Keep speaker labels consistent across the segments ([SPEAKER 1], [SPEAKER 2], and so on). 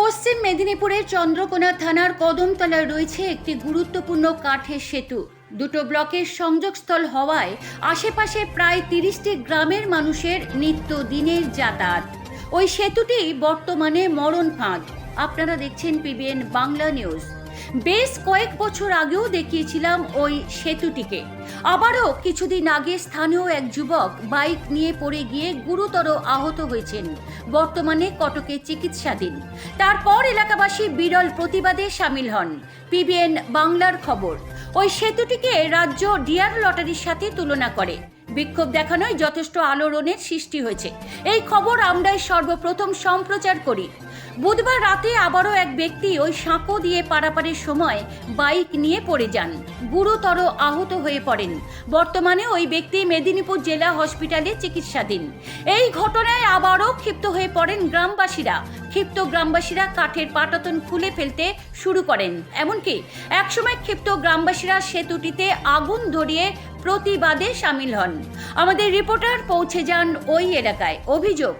[SPEAKER 1] পশ্চিম মেদিনীপুরের চন্দ্রকোনা থানার কদমতলায় রয়েছে একটি গুরুত্বপূর্ণ কাঠের সেতু। দুটো ব্লকের সংযোগস্থল হওয়ায় আশেপাশে প্রায় তিরিশটি গ্রামের মানুষের নিত্য দিনের যাতায়াত। ওই সেতুটি বর্তমানে মরণ ফাঁদ আপনারা দেখছেন পিবিএন বাংলা নিউজ। বেশ কয়েক বছর আগেও দেখিয়েছিলাম ওই সেতুটিকে। আবারও কিছুদিন আগে স্থানীয় এক যুবক বাইক নিয়ে পড়ে গিয়ে গুরুতর আহত হয়েছেন। বর্তমানে কটকে চিকিৎসাধীন। তারপর এলাকাবাসী বিরল প্রতিবাদে সামিল হন। পিবিএন বাংলার খবর। ওই সেতুটিকে রাজ্য ডিয়ার লটারির সাথে তুলনা করে। বিক্ষোভ দেখানোয় যথেষ্ট আলোড়নের সৃষ্টি হয়েছে। এই খবর আমরাই সর্বপ্রথম সম্প্রচার করি। বুধবার রাতে আবারও এক ব্যক্তি ওই সাঁকো দিয়ে পারাপারের সময় বাইক নিয়ে পড়ে যান। গুরুতর আহত হয়ে পড়েন। বর্তমানে ওই ব্যক্তি মেদিনীপুর জেলা হসপিটালে চিকিৎসাধীন। এই ঘটনায় আবারও ক্ষিপ্ত হয়ে পড়েন গ্রামবাসীরা। ক্ষিপ্ত গ্রামবাসীরা কাঠের পাটাতন খুলে ফেলতে শুরু করেন। এমনকি একসময় ক্ষিপ্ত গ্রামবাসীরা সেতুটিতে আগুন ধরিয়ে প্রতিবাদে সামিল হন। আমাদের রিপোর্টার পৌঁছে যান ওই এলাকায়। অভিযোগ,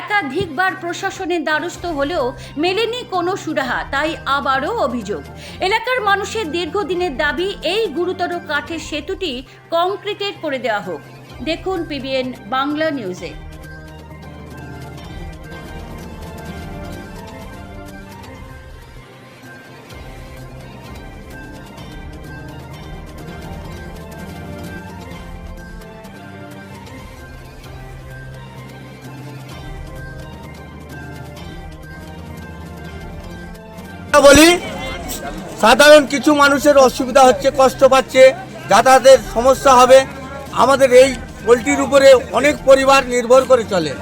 [SPEAKER 1] একাধিকবার প্রশাসনের দ্বারস্থ হলেও মেলেনি কোনো সুরাহা, তাই আবারও অভিযোগ। এলাকার মানুষের দীর্ঘদিনের দাবি, এই গুরুতর কাঠের সেতুটি কংক্রিটের করে দেওয়া হোক। দেখুন পিবিএন বাংলা নিউজে।
[SPEAKER 2] বলি সাধারণ কিছু মানুষের অসুবিধা হচ্ছে কষ্ট পাচ্ছে যাতায়াতের সমস্যা হবে। আমাদের এই পোলট্রির উপরে অনেক পরিবার নির্ভর করে চলে।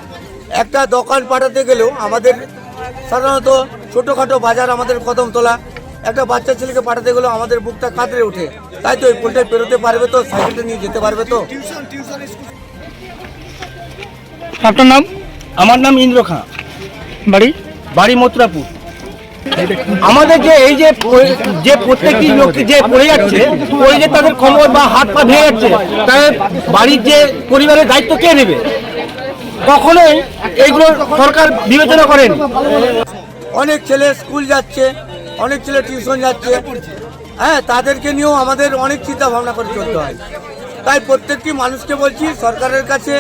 [SPEAKER 2] একটা দোকান পাঠাতে গেলেও আমাদের সাধারণত ছোটোখাটো বাজার আমাদের কদম তোলা। একটা বাচ্চা ছেলেকে পাঠাতে গেলেও আমাদের বুকটা কাতরে ওঠে। তাই তো এই পোলট্রি পেরোতে পারবে তো সাইকেলটা নিয়ে যেতে পারবে তো?
[SPEAKER 3] আপনার নাম?
[SPEAKER 4] আমার নাম ইন্দ্র খাঁ।
[SPEAKER 3] বাড়ি?
[SPEAKER 4] বাড়ি মথুরাপুর। আমাদের যে এই যে যে প্রত্যেকটি লোক যে পড়ে যাচ্ছে, পড়ে যে তাদের খবর বা হাত পা ভেঙে যাচ্ছে, তাদের বাড়ির যে পরিবারের দায়িত্ব কে নেবে? কখনোই এইগুলো সরকার বিবেচনা করেন।
[SPEAKER 2] অনেক ছেলে স্কুল যাচ্ছে, অনেক ছেলে টিউশন যাচ্ছে। হ্যাঁ তাদেরকে নিয়েও আমাদের অনেক চিন্তা ভাবনা করে চলতে হয়। তাই প্রত্যেকটি মানুষকে বলছি, সরকারের কাছে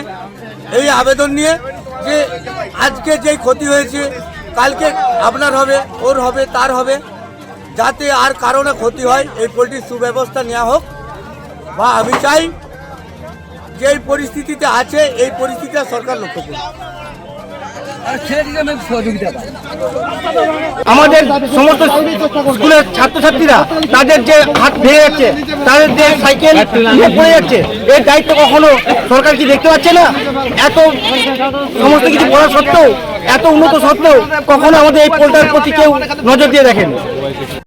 [SPEAKER 2] এই আবেদন নিয়ে যে আজকে যেই ক্ষতি হয়েছে কালকে আপনার হবে, ওর হবে, তার হবে। যাতে আর কারণে ক্ষতি হয়, এই পোলট্রির সুব্যবস্থা নেওয়া হোক। বা আমি চাই যে পরিস্থিতিতে আছে, এই পরিস্থিতিটা সরকার লক্ষ্য করুক।
[SPEAKER 4] আমাদের সমস্ত স্কুলের ছাত্রছাত্রীরা তাদের যে হাত ভেঙে যাচ্ছে, তাদের যে সাইকেল পড়ে যাচ্ছে, এর দায়িত্ব কখনো সরকার কি দেখতে পাচ্ছে না? এত সমস্ত কিছু পড়া সত্ত্বেও, এত উন্নত সত্ত্বেও কখনো আমাদের এই পোলটার প্রতি কেউ নজর দিয়ে দেখেন।